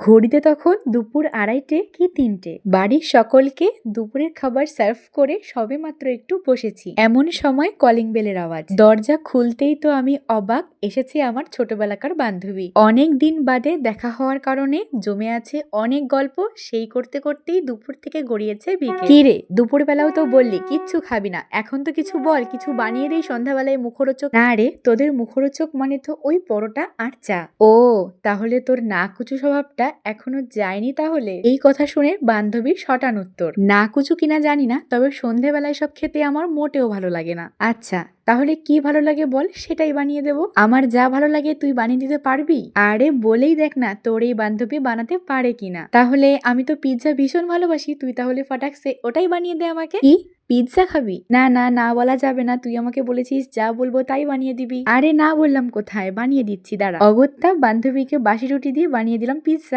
ঘড়িতে তখন দুপুর আড়াইটে কি তিনটে? বাড়ির সকলকে দুপুরের খাবার সার্ভ করে সবে মাত্র একটু বসেছি। এমন সময় কলিং বেলের আওয়াজ। দরজা খুলতেই তো আমি অবাক এসেছে আমার ছোটবেলাকার বান্ধবী। অনেক দিন বাদে দেখা হওয়ার কারণে জমে আছে অনেক গল্প সেই করতে করতেই দুপুর থেকে গড়িয়েছে বিকেল। কি রে দুপুর বেলাও তো বললি কিচ্ছু খাবি না এখন তো কিছু বল কিছু বানিয়ে দেই সন্ধ্যাবেলায় মুখরোচক। না রে তোদের মুখরোচক মানে তো ওই পরোটা আর চা। ও তাহলে তোর না কুচু স্বভাবটা এখনও যায়নি তাহলে? এই কথা শুনে বান্ধবীর শটান উত্তর। না কুচু কিনা জানি না তবে সন্ধেবেলায় সব খেতে আমার মোটেও ভালো লাগে না। আচ্ছা তাহলে কি ভালো লাগে বল, সেটাই বানিয়ে দেব। আমার যা ভালো লাগে তুই বানিয়ে দিতে পারবি? আরে বলেই দেখ না, তোর এই বান্ধবী বানাতে পারে কিনা। তাহলে আমি তো পিৎজা ভীষণ ভালোবাসি, তুই তাহলে ফটাকসে ওটাই বানিয়ে দে আমাকে। কি? পিৎজা খাবি? না না না বলা যাবে না, তুই আমাকে বলেছিস যা বলব তাই বানিয়ে দিবি। আরে না বললাম কোথায়? বানিয়ে দিচ্ছি, দাঁড়া। অগত্যা বান্ধবীকে বাসি রুটি দিয়ে বানিয়ে দিলাম পিৎজা